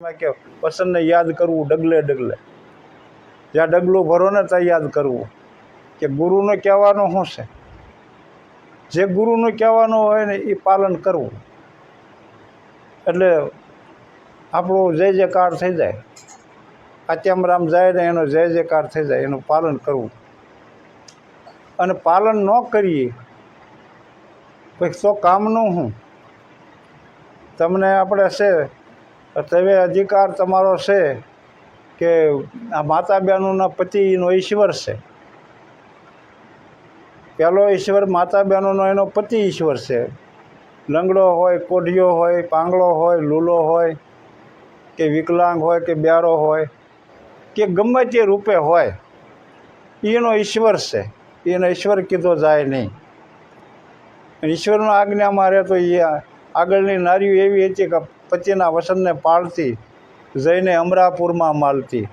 કે પસંદને યાદ કરવું ડગલે ડગલે. જ્યાં ડગલું ભરો ને ત્યાં યાદ કરવું. કે ગુરુનો કહેવાનો શું છે? જે ગુરુનું કહેવાનો હોય ને એ પાલન કરવું. એટલે આપણું જય જયકાર થઈ જાય. અત્યમ રામ જાય ને એનો જય જયકાર થઈ જાય, એનું પાલન કરવું. અને પાલન ન કરીએ પછી તો કામનું હું તમને આપણે છે તમે અધિકાર તમારો છે કે આ માતા બહેનોના પતિનો ઈશ્વર છે. પહેલો ઈશ્વર માતા બહેનોનો એનો પતિ ઈશ્વર છે. લંગડો હોય, કોઢિયો હોય, પાંગળો હોય, લૂલો હોય, કે વિકલાંગ હોય, કે બ્યારો હોય, કે ગમે તે રૂપે હોય, એનો ઈશ્વર છે. એનો ઈશ્વર કીધો જાય નહીં. ઈશ્વરનો આજ્ઞામાં રહે તો એ આગળની નારીઓ એવી હતી કે પતિના વસનને પાળતી જઈને અમરાપુરમાં માલતી.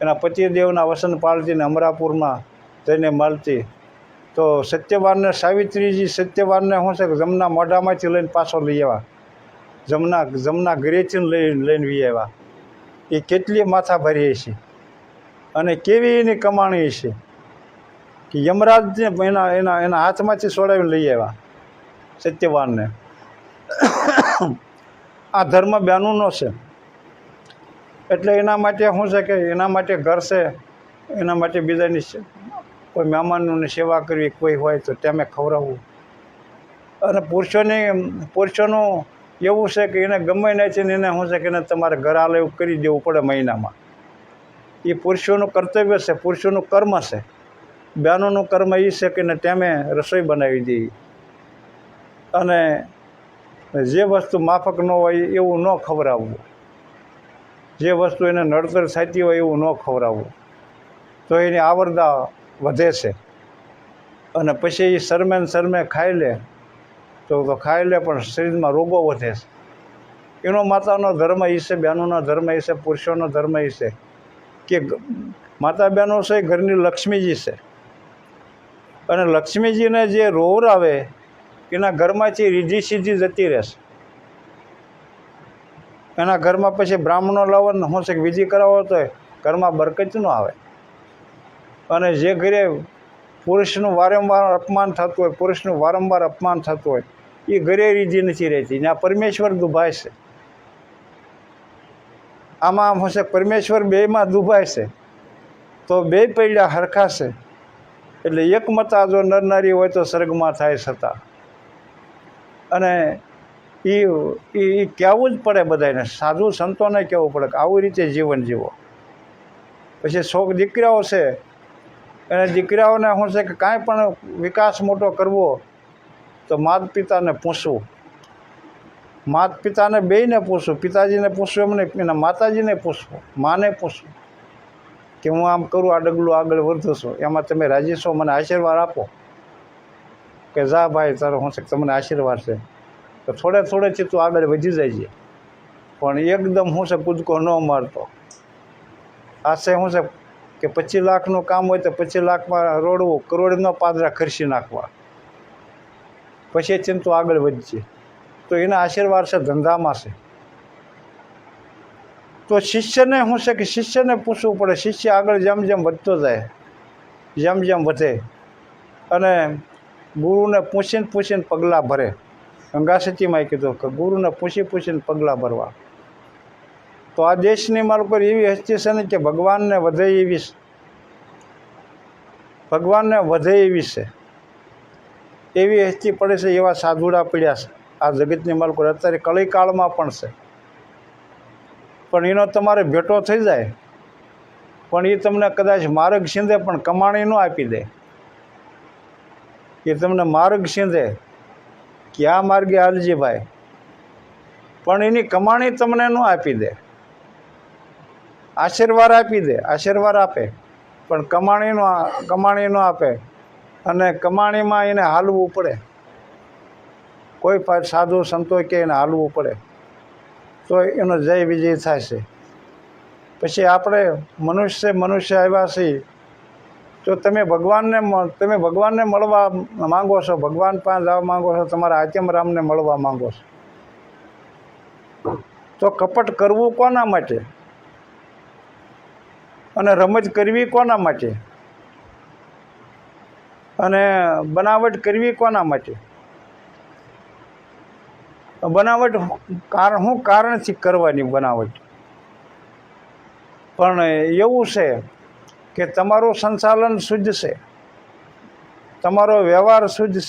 એના પતિદેવના વસન પાળતીને અમરાપુરમાં જઈને માલતી. તો સત્યવાનને, સાવિત્રીજી સત્યવાનને શું છે કે જમના મોઢામાંથી લઈને પાછો લઈ આવ્યા. જમના જમના ઘરેથી લઈ, લઈને વી આવ્યા. એ કેટલી માથા ભરી છે અને કેવી એની કમાણી છે કે યમરાજને એના એના એના હાથમાંથી છોડાવીને લઈ આવ્યા સત્યવાનને. આ ધર્મ બહેનોનો છે. એટલે એના માટે શું છે કે એના માટે ઘર છે, એના માટે બીજાની કોઈ મહેમાનોની સેવા કરવી કોઈ હોય તો તેમે ખવડાવવું. અને પુરુષોની, પુરુષોનું એવું છે કે એને ગમે નહીં છે ને એને શું છે કે એને તમારે ઘર આલે એવું કરી દેવું પડે મહિનામાં. એ પુરુષોનું કર્તવ્ય છે, પુરુષોનું કર્મ છે. બહેનોનું કર્મ એ છે કે એને ટેમે રસોઈ બનાવી દેવી અને જે વસ્તુ માફક ન હોય એવું ન ખવડાવવું. જે વસ્તુ એને નડતર થતી હોય એવું ન ખવડાવવું. તો એની આવરદા વધે છે. અને પછી એ શરમે શરમે ખાઈ લે, તો ખાઈ લે પણ શરીરમાં રોગો વધે છે. એનો માતાનો ધર્મ એ છે, બહેનોનો ધર્મ એ છે, પુરુષોનો ધર્મ એ છે, કે માતા બહેનો છે, ઘરની લક્ષ્મીજી છે. અને લક્ષ્મીજીને જે રોવરાવે એના ઘરમાંથી રીધી સીધી જતી રહેશે. એના ઘરમાં પછી બ્રાહ્મણો લાવવાનો હું છે વિધિ કરાવો તો ઘરમાં બરકત ન આવે. અને જે ઘરે પુરુષનું વારંવાર અપમાન થતું હોય, પુરુષનું વારંવાર અપમાન થતું હોય, એ ઘરે રીધી નથી રહેતી. ને આ પરમેશ્વર દુભાય છે. આમાં હશે પરમેશ્વર બેયમાં દુભાય છે. તો બે પૈડા હરખાશે. એટલે એક મતા જો નરનારી હોય તો સ્વર્ગમાં થાય છતાં અને એ એ કહેવું જ પડે બધાને સાધુ સંતોને કહેવું પડે કે આવી રીતે જીવન જીવો. પછી શોખ દીકરાઓ છે અને દીકરાઓને શું છે કે કાંઈ પણ વિકાસ મોટો કરવો, તો માત પિતાને પૂછવું. માત પિતાને બેયને પૂછવું, પિતાજીને પૂછવું એમ નહીં, એના માતાજીને પૂછવું, માને પૂછવું, કે હું આમ કરું, આ ડગલું આગળ વધું છું, એમાં તમે રાજી છો, મને આશીર્વાદ આપો. કે જા ભાઈ, તારો કે તમને આશીર્વાદ છે. તો થોડે થોડેથી તું આગળ વધી જાય પણ એકદમ હું છે કૂદકો ન મારતો. આશે હું છે કે પચીસ લાખનું કામ હોય તો પચીસ લાખમાં રોડવું, કરોડનો પાદરા ખર્ચી નાખવા. પછી ચિંતો આગળ વધશે તો એના આશીર્વાદ છે, ધંધામાં છે. તો શિષ્યને શું છે કે શિષ્યને પૂછવું પડે, શિષ્ય આગળ જેમ જેમ વધતો જાય, જેમ જેમ વધે. અને ગુરુને પૂછીને પૂછીને પગલાં ભરે. ગંગાસતીમાં કીધું કે ગુરુને પૂછી પૂછીને પગલાં ભરવા. તો આ દેશની માલ પર એવી હસ્તી છે ને કે ભગવાનને વધે એવી ભગવાનને વધે એવી છે. એવી હસ્તી પડે છે એવા સાધુડા પડ્યા છે. આ જગતની માલ પર અત્યારે કળીકાળમાં પણ છે. પણ એનો તમારે ભેટો થઈ જાય. પણ એ તમને કદાચ માર્ગ સિંધે પણ કમાણી ન આપી દે. એ તમને માર્ગ સિંધે કે આ માર્ગે હાલજી ભાઈ? પણ એની કમાણી તમને ન આપી દે. આશીર્વાદ આપી દે, આશીર્વાદ આપે. પણ કમાણીનો કમાણી ન આપે અને કમાણીમાં એને હાલવું પડે. કોઈ પણ સાધુ સંતો કે એને હાલવું પડે. તો એનો જય વિજય થાય છે. પછી આપણે મનુષ્ય મનુષ્ય આવ્યા છીએ. તો તમે ભગવાનને તમે ભગવાનને મળવા માંગો છો, ભગવાન પાસે જવા માંગો છો, તમારા આત્યમ રામને મળવા માંગો છો. તો કપટ કરવું કોના માટે? અને રમત કરવી કોના માટે? અને બનાવટ કરવી કોના માટે? બનાવટ કારણ શું કારણથી કરવાની બનાવટ. પણ એવું છે કે તમારું સંચાલન શુદ્ધ તમારો વ્યવહાર શુદ્ધ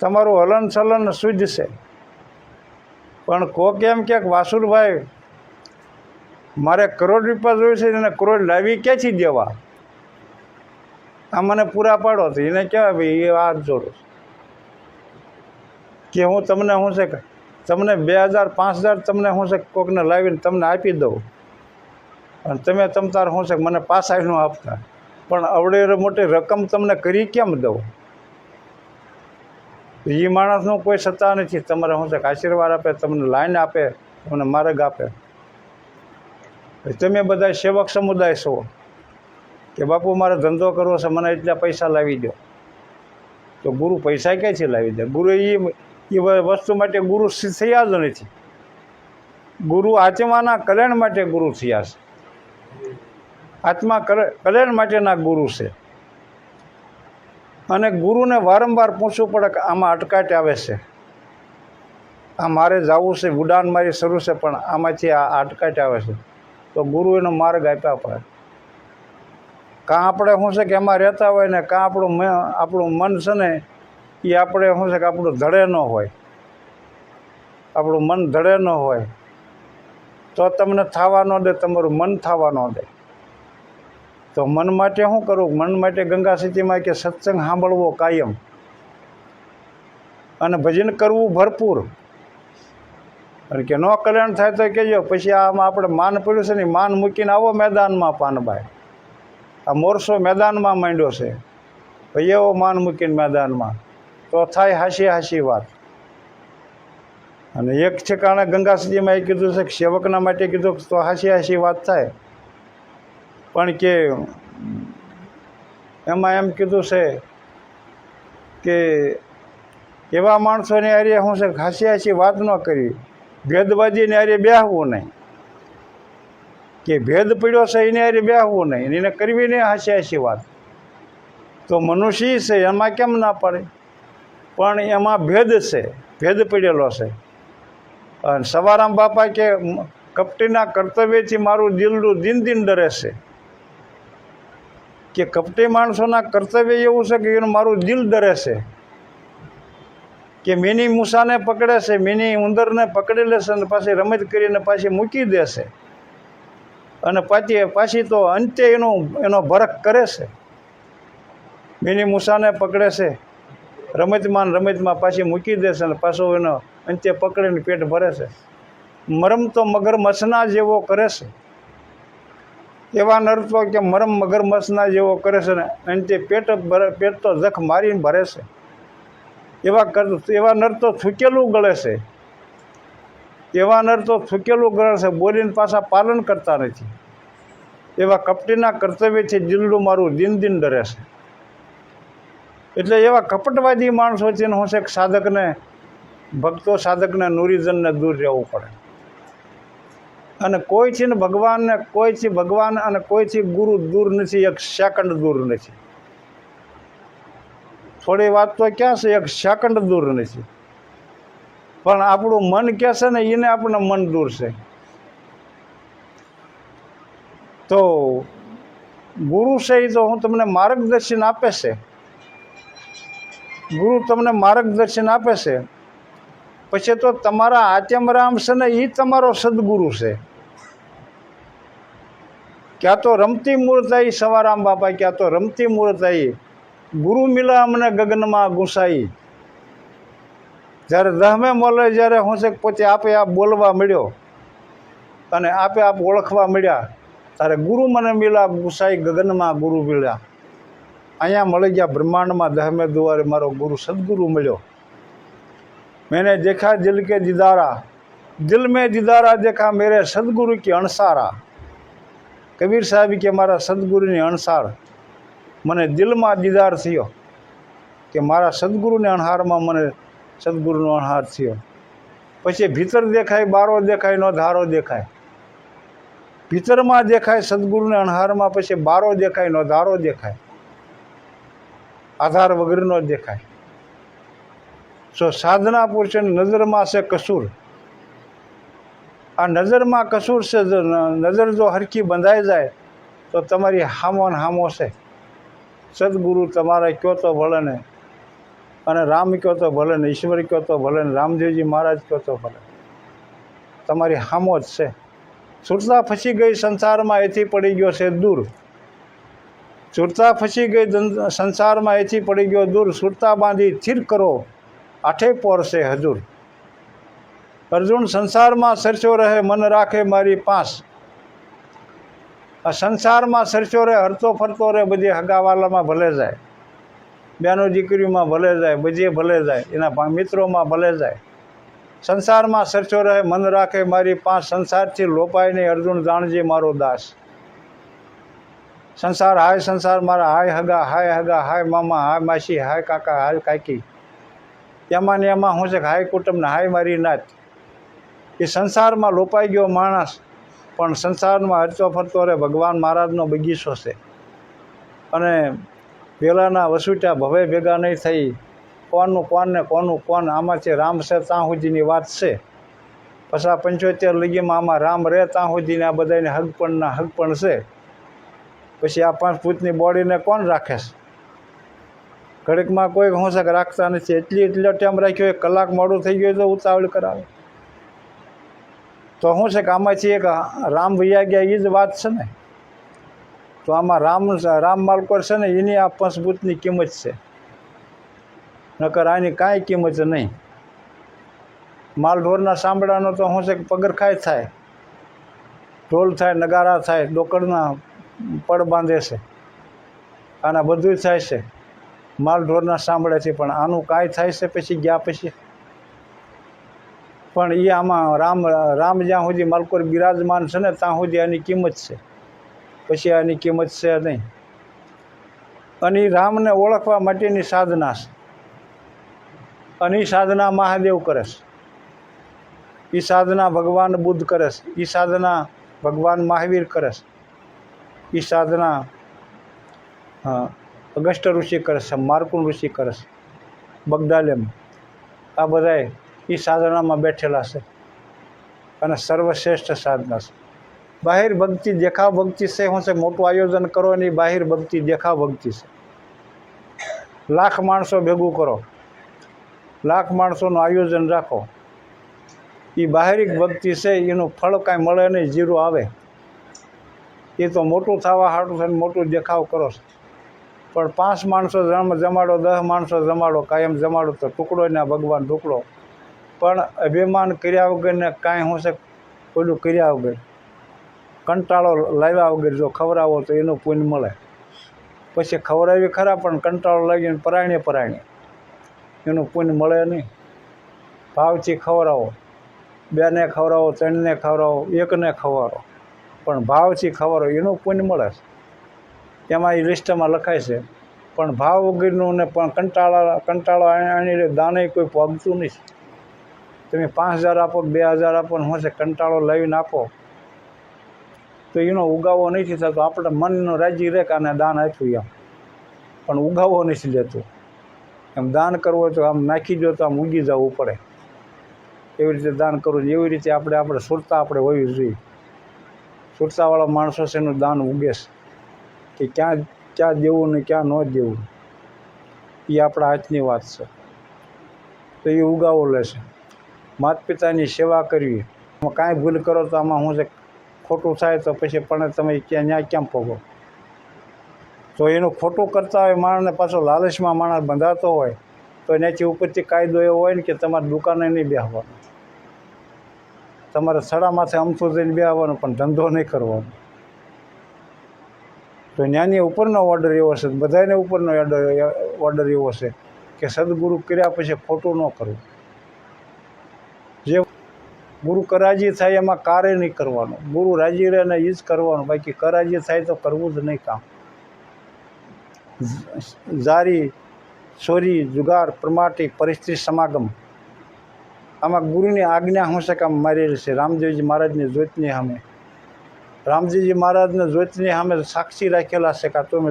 તમારું હલન ચલન શુદ્ધ છે. પણ કોક એમ ક્યાંક વાસુરભાઈ, મારે કરોડ રૂપિયા જોઈએ છે એને કરોડ લાવી ક્યાંથી દેવા? આ મને પૂરા પાડો તો એને કહેવાય, ભાઈ, એ હાથ જોડો. કે હું તમને શું છે તમને બે હજાર, પાંચ હજાર તમને શું છે કોકને લાવીને તમને આપી દઉં? અને તમે તમ તાર શું છે મને પાસા ન આપતા? પણ અવડે મોટી રકમ તમને કરી કેમ દઉં? એ માણસનો કોઈ સત્તા નથી. તમારે શું છે આશીર્વાદ આપે, તમને લાઈન આપે, તમને માર્ગ આપે. તમે બધા સેવક સમુદાય છો કે બાપુ મારે ધંધો કરવો છે, મને એટલા પૈસા લાવી દો. તો ગુરુ પૈસા ક્યાંથી લાવી દે? ગુરુ એ એ વસ્તુ માટે ગુરુ થયા જ નથી. ગુરુ આત્માના કલ્યાણ માટે ગુરુ થયા છે. આત્મા કલ- કલ્યાણ માટેના ગુરુ છે. અને ગુરુને વારંવાર પૂછવું પડે કે આમાં અટકાટ આવે છે. આ મારે જવું છે, ઉડાન મારી શરૂ છે, પણ આમાંથી આ અટકાટ આવે છે. તો ગુરુ એનો માર્ગ આપ્યા પડે કાં આપણે શું છે કે એમાં રહેતા હોય ને કાં આપણું આપણું મન છે ને, એ આપણે શું છે કે આપણું ધડે ન હોય. આપણું મન ધડે ન હોય. તો તમને થવા ન દે, તમારું મન થવા ન દે. તો મન માટે શું કરવું મન માટે ગંગા સ્થિતિમાં કે સત્સંગ સાંભળવો કાયમ. અને ભજન કરવું ભરપૂર. અને કે ન કલ્યાણ થાય તો કહેજો, પછી આમાં આપણે માન પડ્યું છે ને માન મૂકીને આવો મેદાનમાં પાનભાઈ આ મોરસો મેદાનમાં માંડ્યો છે. ભાઈ એવો માન મૂકીને મેદાનમાં. તો થાય હાસી હાસી વાત. અને એક છે કારણે ગંગા સ્થિતિમાં એ કીધું છે કે સેવકના માટે કીધું તો હાસી હાસી વાત થાય. પણ કે એમાં એમ કીધું છે કે એવા માણસોની હારે હું છે હાસી હાસી વાત ન કરવી ભેદવાદીને હારે બેહવું નહીં. કે ભેદ પડ્યો છે એને હારે બેહવું નહીં. એને કરવી નહીં હાસી હાસી વાત. તો મનુષ્ય છે, એમાં કેમ ના પડે? પણ એમાં ભેદ છે, ભેદ પડેલો છે. અને સવારામ બાપા કે કપટીના કર્તવ્યથી મારું દિલનું દિન દિન ડરે છે. કે કપટી માણસોના કર્તવ્ય એવું છે કે એનું મારું દિલ ડરે છે. કે મિની મૂસાને પકડે છે, મિની ઉંદરને પકડી લેશે અને પાછી રમત કરીને પાછી મૂકી દેશે અને પાછી પાછી તો અંતે એનો એનો ભરખ કરે છે. મિની મૂસાને પકડે છે, રમતમાં રમતમાં પાછી મૂકી દેશે અને પાછો એનો અંતે પકડીને પેટ ભરે છે. મરમ તો મગર મસના જેવો કરે છે. એવા નર્તો કે મરમ મગરમચ્છના જેવો કરે છે ને તે પેટ ભરે, પેટ તો જખ મારીને ભરે છે. એવા એવા તો થૂકેલું ગળે છે. એવા તો થૂકેલું ગળે છે, બોલીને પાછા પાલન કરતા નથી. એવા કપટીના કર્તવ્યથી દિલનું મારું દિન દિન ડરે છે. એટલે એવા કપટવાદી માણસો છે ને, હું છે સાધકને, ભક્તો સાધકને, નુરીજનને દૂર રહેવું પડે. અને કોઈથી ને ભગવાનને કોઈથી ભગવાન અને કોઈથી ગુરુ દૂર નથી, એક સેકન્ડ દૂર નથી. થોડી વાત તો ક્યાં છે, એક સેકન્ડ દૂર નથી. પણ આપણું મન કહે છે ને, એને આપણને મન દૂર છે. તો ગુરુ છે એ તો હું તમને માર્ગદર્શન આપે છે. ગુરુ તમને માર્ગદર્શન આપે છે. પછી તો તમારા આત્યમરામ છે ને એ તમારો સદગુરુ છે. ક્યાં તો રમતી મૂર્તાઈ સવારામ બાપા ક્યાં તો રમતી મૂર્તાઈ. ગુરુ મિલા અમને ગગનમાં ગુસાઈ. જ્યારે દહમે મળે, જ્યારે હોંશેક પોતે આપે આપ બોલવા મળ્યો. અને આપે આપ ઓળખવા મળ્યા. ત્યારે ગુરુ મને મિલા ગુસાઈ, ગગનમાં ગુરુ મિલ્યા અહીંયા મળી ગયા બ્રહ્માંડમાં દહમે દુવારે મારો ગુરુ સદગુરુ મળ્યો. મેને દેખા દિલ કે દિદારા. દિલ મેં દિદારા દેખા મેરે સદગુરુ કે અણસારા. કબીર સાહેબ કે મારા સદગુરુની અણસાર મને દિલમાં દીદાર થયો કે મારા સદગુરુને અણહારમાં મને સદગુરુનો અણહાર થયો. પછી ભીતર દેખાય, બારો દેખાય, નો ધારો દેખાય. ભીતરમાં દેખાય સદગુરુને અણહારમાં, પછી બારો દેખાય, નો ધારો દેખાય. આધાર વગરનો દેખાય. જો સાધના પુરુષની નજરમાં છે કસૂર. આ નજરમાં કસૂર છે નજર જો હરખી બંધાઈ જાય, તો તમારી હામો ને હામો છે. સદગુરુ તમારે કયો તો ભલે ને, અને રામ કયો તો ભલે ને, ઈશ્વર કયો તો ભલે ને, રામદેવજી મહારાજ કયો તો ભલે તમારી હામો જ છે. છૂટતા ફસી ગઈ સંસારમાં એથી પડી ગયો છે દૂર. છૂટતા ફસી ગઈ સંસારમાં એથી પડી ગયો દૂર. સુરતા બાંધી સ્થિર કરો. આઠે પોર છે હજુર. અર્જુન સંસારમાં સરસો રહે, મન રાખે મારી પાસ. આ સંસારમાં સરસો રહે, હરતો ફરતો રહે, બધી હગાવાલામાં ભલે જાય. બેનો દીકરીઓમાં ભલે જાય, બધી ભલે જાય, એના મિત્રોમાં ભલે જાય. સંસારમાં સરસો રહે, મન રાખે મારી પાંચ સંસારથી લોપાય નહીં અર્જુન જાણજે મારો દાસ. સંસાર હાય, સંસાર મારા, હાય હગા હાય હગા, હાય મામા, હાય માસી, હાય કાકા, હાય કાકી. એમાં ને એમાં હું છે હાય કુટુંબ ને હાય મારી નાત. એ સંસારમાં લોપાઈ ગયો માણસ, પણ સંસારમાં હરતો ફરતો રહે, ભગવાન મહારાજનો બગીચો છે. અને પહેલાંના વસુટ્યા ભવે ભેગા નહીં થઈ કોનનું કોણ ને કોનું કોણ આમાંથી રામ છે ત્યાં સુધીની વાત છે. પછા પંચોતેર લગીમાં આમાં રામ રહે ત્યાં સુધીને આ બધાને હગપણના હગપણ છે. પછી આ પાંચ પૂતની બોડીને કોણ રાખે છે? ઘડીકમાં કોઈ હું રાખતા નથી. એટલી એટલો ટાઈમ રાખ્યો, એક કલાક મોડું થઈ ગયું તો ઉતાવળ કરાવે. તો શું છે કે આમાંથી એક રામ વૈયા ગયા એ જ વાત છે ને? તો આમાં રામ રામ માલકોર છે ને, એની આ પંચભૂતની કિંમત છે. નકર આની કાંઈ કિંમત નહીં. માલ ઢોરના સાંભળાનો તો શું છે કે પગરખાય થાય. ઢોલ થાય, નગારા થાય, ડોકરના પડ બાંધે છે. આના બધું થાય છે. માલ ઢોરના સાંભળે છે પણ આનું કાંઈ થાય છે પછી, ગયા પછી? પણ એ આમાં રામ રામ જ્યાં સુધી માલકોર બિરાજમાન છે ને, ત્યાં સુધી આની કિંમત છે. પછી આની કિંમત છે નહીં. અને રામને ઓળખવા માટેની સાધના છે. અને એ સાધના મહાદેવ કરે છે. એ સાધના ભગવાન બુદ્ધ કરે છે. એ સાધના ભગવાન મહાવીર કરે છે. એ સાધના અગસ્ટ ઋષિ કરે છે માર્કુન ઋષિ કરે છે, બગદાલેમ. આ બધાય એ સાધનામાં બેઠેલા છે. અને સર્વશ્રેષ્ઠ સાધના છે. બાહિર ભક્તિ દેખાવ ભક્તિ છે શું છે, મોટું આયોજન કરો એની બાહિર ભક્તિ દેખાવ ભક્તિ છે. લાખ માણસો ભેગું કરો. લાખ માણસોનું આયોજન રાખો. એ બાહરિક ભક્તિ છે, એનું ફળ કાંઈ મળે નહીં, જીરું આવે. એ તો મોટું થવા હાટું થઈને મોટું દેખાવ કરો છો. પણ પાંચ માણસો જમ જમાડો દસ માણસો જમાડો, કાયમ જમાડો તો ટુકડો ના ભગવાન ટુકડો. પણ અભિમાન કર્યા વગરને કાંઈ હું છે પેલું કર્યા વગર? કંટાળો લાવ્યા વગર જો ખવડાવો તો એનું પુણ્ય મળે. પછી ખવડાવી ખરા, પણ કંટાળો લાગીને પરાયણે પરાયણે. એનું પુણ્ય મળે નહીં. ભાવથી ખવડાવો. બેને ખવડાવો ત્રણને ખવડાવો, એકને ખવડાવો. પણ ભાવથી ખવડાવો એનું પુણ્ય મળે છે. એમાં એ લિસ્ટમાં લખાય છે, પણ ભાવ વગરનું ને પણ કંટાળા, કંટાળો આણી દાને કોઈ પગતું નહીં. તમે પાંચ હજાર આપો બે હજાર આપો ને શું છે કંટાળો લાવીને આપો. તો એનો ઉગાવો નથી થતો. આપણે મનનો રાજી રહે કે આને દાન આપ્યું એમ. પણ ઉગાવો નથી લેતું. એમ દાન કરવો તો આમ નાખી દો તો આમ ઉગી જવું પડે એવી રીતે દાન કરવું. એવી રીતે આપણે આપણે સુરતા આપણે હોવી જોઈએ. સુરતાવાળા માણસો છે એનું દાન ઉગે છે. કે ક્યાં ક્યાં દેવું ને ક્યાં ન દેવું. એ આપણા હાથની વાત છે. તો એ ઉગાવો લેશે માતા પિતાની સેવા કરવી. કાંઈ ભૂલ કરો તો આમાં છે ખોટું થાય તો પછી પણ તમે ક્યાં ન્યાય કેમ પોગો તો એનું ખોટું કરતા હોય, માણસને પાછો લાલચમાં માણસ બંધાતો હોય, તો એનાથી ઉપરથી કાયદો એવો હોય ને કે તમારી દુકાને નહીં બેસવાનું તમારે સડા માથે અમથું જઈને બેસવાનું પણ ધંધો નહીં કરવાનો. તો ત્યાંની ઉપરનો ઓર્ડર એવો છે બધાને ઉપરનો ઓર્ડર એવો છે કે સદગુરુ કર્યા પછી ખોટું ન કરવું. ગુરુ કરાજી થાય એમાં કાર્ય નહીં કરવાનું. ગુરુ રાજી રહે એ જ કરવાનું. બાકી કરાજી થાય તો કરવું જ નહીં કામ. જારી ચોરી જુગાર, પ્રમાટી, પરિસ્થિતિ સમાગમ. આમાં ગુરુની આજ્ઞા શું છે કામ મારેલી છે. રામદેવજી મહારાજની જ્યોતની સામે. રામજીજી મહારાજને જ્યોતની સામે સાક્ષી રાખેલા છે કાં તમે,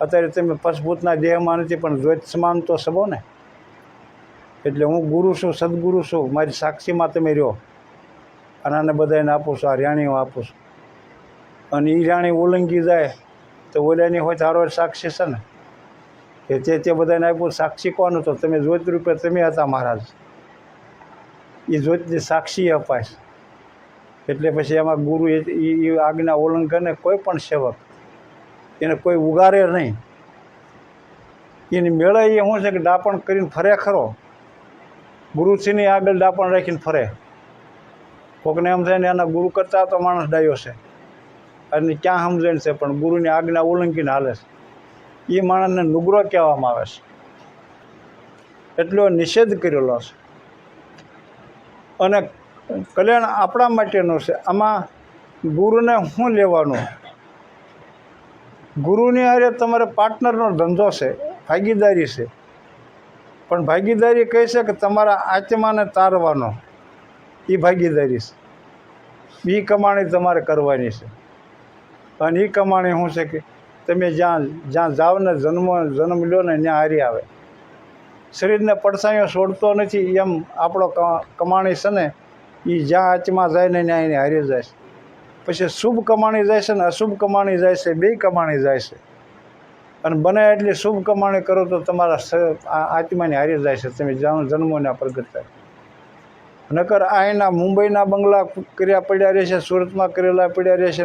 અત્યારે તમે પશભૂતના દેહમાં નથી, પણ જ્યોત સમાન તો સબો ને એટલે હું ગુરુ છું, સદગુરુ છું. મારી સાક્ષીમાં તમે રહ્યો. અને આને બધાને આપું છું, આ રાણીઓ આપું છું. અને એ રાણી ઓલંગી જાય, તો ઓલાની હોય તારો સાક્ષી છે ને. કે તે તે બધાને આપ્યું, સાક્ષી કોણ તો તમે જ્યોત રૂપે તમે હતા મહારાજ. એ જ્યોતની સાક્ષી અપાય. એટલે પછી એમાં ગુરુ એ આજ્ઞા ઉલ્લંઘને કોઈ પણ સેવક. એને કોઈ ઉગારે નહીં. એની મેળા એ શું છે કે ડાપણ કરીને ફરે ખરો. ગુરુશ્રીની આગળ ડાપણ રાખીને ફરે. કોકને એમ થાય ને એના ગુરુ કરતાં તો માણસ ડાયો છે. અને ક્યાં સમજણ છે? પણ ગુરુની આજ્ઞા ઉલ્લંઘીને હાલે છે. એ માણસને નુગ્રો કહેવામાં આવે છે. એટલો નિષેધ કરેલો છે. અને કલ્યાણ આપણા માટેનું છે. આમાં ગુરુને શું લેવાનું? ગુરુની હારે તમારે પાર્ટનરનો ધંધો છે, ભાગીદારી છે. પણ ભાગીદારી કહે છે કે તમારા આત્માને તારવાનો. એ ભાગીદારી છે. એ કમાણી તમારે કરવાની છે. અને એ કમાણી શું છે કે તમે જ્યાં જ્યાં જાઓ ને જન્મ જન્મ લો ને ત્યાં હારી આવે. શરીરને પડસાયો છોડતો નથી, એમ આપણો કમાણી છે ને એ જ્યાં આચમાં જાય ને ત્યાં એને હારી જાય છે. પછી શુભ કમાણી જાય છે ને અશુભ કમાણી જાય છે બે કમાણી જાય છે. અને બને એટલી શુભ કમાણી કરો તો તમારા આત્માની હારી જાય છે, તમે જાણો જન્મોના પ્રગટ થાય. નકર અહીંના મુંબઈના બંગલા કર્યા પડ્યા રહેશે, સુરતમાં કરેલા પડ્યા રહેશે,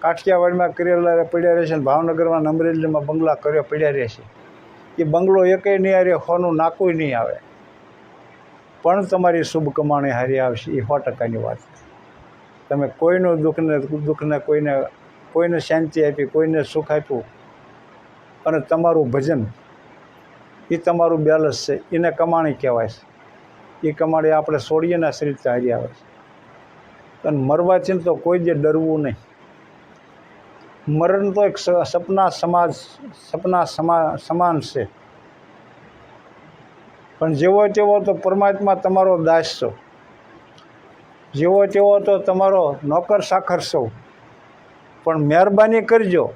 કાઠિયાવાડમાં કરેલા પડ્યા રહેશે ભાવનગરમાં અમરેલીમાં બંગલા કર્યા પડ્યા રહેશે. એ બંગલો એકય નહીં હારે, હોનું નાકું નહીં આવે. પણ તમારી શુભ કમાણી હારી આવશે, એ સો ટકાની વાત. તમે કોઈનું દુઃખને દુઃખને કોઈને કોઈને શાંતિ આપી, કોઈને સુખ આપ્યું, અને તમારું ભજન, એ તમારું બેલેન્સ છે, એને કમાણી કહેવાય છે. એ કમાડે, આપણે છોડીએના શરીર હારી આવે છે. અને મરવાથી તો કોઈ જે ડરવું નહીં. મરણ તો એક સપના સમાજ, સપના સમા, સમાન છે. પણ જેવો તેવો તો પરમાત્મા તમારો દાસ છો. જેવો તેવો તો તમારો નોકર સાખર છો. પણ મહેરબાની કરજો.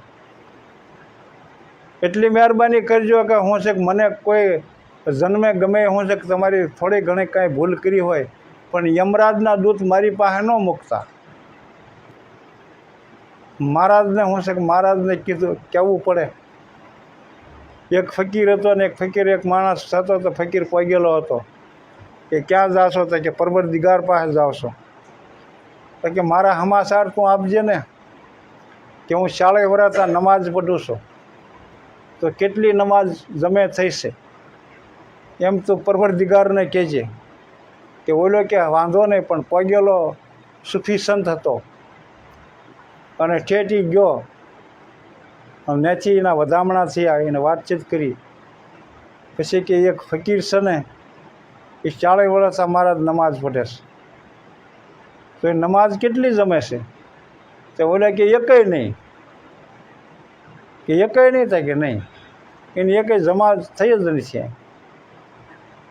એટલી મહેરબાની કરજો કે હું છે મને કોઈ જન્મે ગમે હું છે કે તમારી થોડી ઘણી કાંઈ ભૂલ કરી હોય, પણ યમરાજના દૂત મારી પાસે ન મૂકતા. મહારાજને હું છે કે મહારાજને કીધું કહેવું પડે? એક ફકીર હતો ને એક ફકીર, એક માણસ થતો તો ફકીર પગેલો હતો કે ક્યાં જાશો? તો કે પરબર દિગાર પાસે જાવશો. તો કે, મારા હમાસાર તું આપજે ને, કે હું શાળે વરાતા નમાજ પઢું છું. તો કેટલી નમાજ જમે થઈ છે એમ તો પરવરદિગારને કહેજે કે ઓલો કે, વાંધો નહીં, પણ પગેલો સુફી સંત હતો. અને ઠેઠી ગયો. ત્યાંથી એના વધામણા થયા, એને વાતચીત કરી. પછી કે, એક ફકીર છે ને, એ ચાળે વર્ષ મારા નમાઝ પઢે છે. તો એ નમાઝ કેટલી જમે છે? તો ઓલે કે, એકય નહીં. કે, એકય નહીં થાય કે નહીં? એની એકય જમા થઈ જ નથી.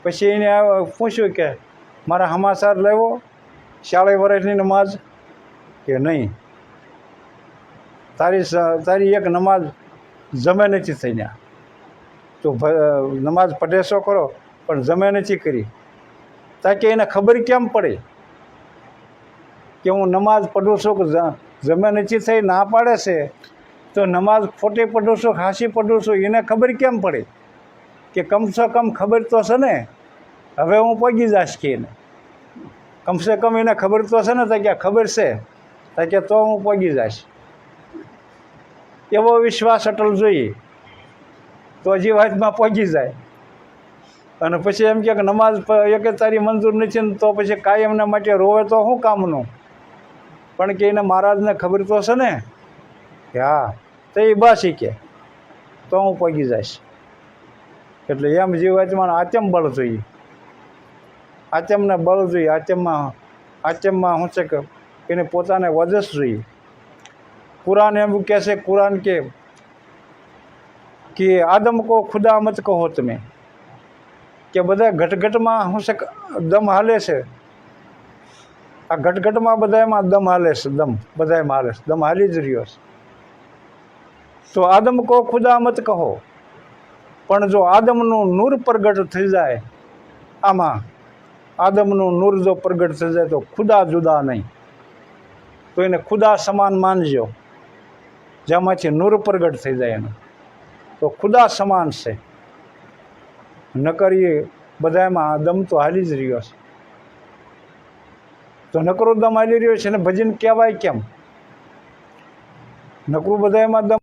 પછી એને પૂછ્યું કે, મારા હમાસાર લેવો? શાળે વર્ષની નમાજ કે, નહીં. તારી તારી એક નમાજ જમે નથી થઈ ત્યાં તો નમાજ પઢેસો કરો? પણ જમે નથી કરી. તાકે એને ખબર કેમ પડે? કે હું નમાજ પઢું છું કે જમે નથી થઈ, ના પાડે છે? તો નમાજ ખોટી પઢું છું ખાસી પઢું છું, એને ખબર કેમ પડે? કે કમસે કમ ખબર તો છે ને, હવે હું પગી જાશ કે એને. કમસે કમ એને ખબર તો છે ને, તો કે ખબર છે, તો કે તો હું પગી જાશ. એવો વિશ્વાસ અટલ જોઈએ. તો હજી વાતમાં પહોંચી જાય. અને પછી એમ કે નમાઝ એક તારી મંજૂર નથી ને, તો પછી કાયમના માટે રોવે તો શું કામનું? પણ કે એને મહારાજને ખબર તો છે ને? કે હા, તો એ બાસી કે, તો હું પગી જઈશ એટલે એમ જીવ આચમાને બળ જોઈએ. આચમને બળ જોઈએ, આચમમાં આચમમાં શું છે કે એને પોતાને વજસ જોઈએ. કુરાન એમ કહે છે, કુરાન કે કે આદમ કહો ખુદા મત કહો તમે. કે બધા ઘટઘટમાં શું છે દમ હાલે છે. આ ઘટઘટમાં બધામાં દમ હાલે છે, દમ. બધામાં હાલે છે, દમ હાલી જ રહ્યો છે. તો આદમ કહો ખુદા મત કહો. પણ જો આદમનું નૂર પ્રગટ થઈ જાય, આમાં આદમનું નૂર જો પ્રગટ થઈ જાય તો ખુદા જુદા નહીં. તો એને ખુદા સમાન માનજો, જેમાંથી નૂર પ્રગટ થઈ જાય એનું. તો ખુદા સમાન છે. નકર એ બધામાં દમ તો હાલી જ રહ્યો છે. તો નકરો દમ હાલી રહ્યો છે ને ભજન કહેવાય કેમ? નકરું બધામાં દમ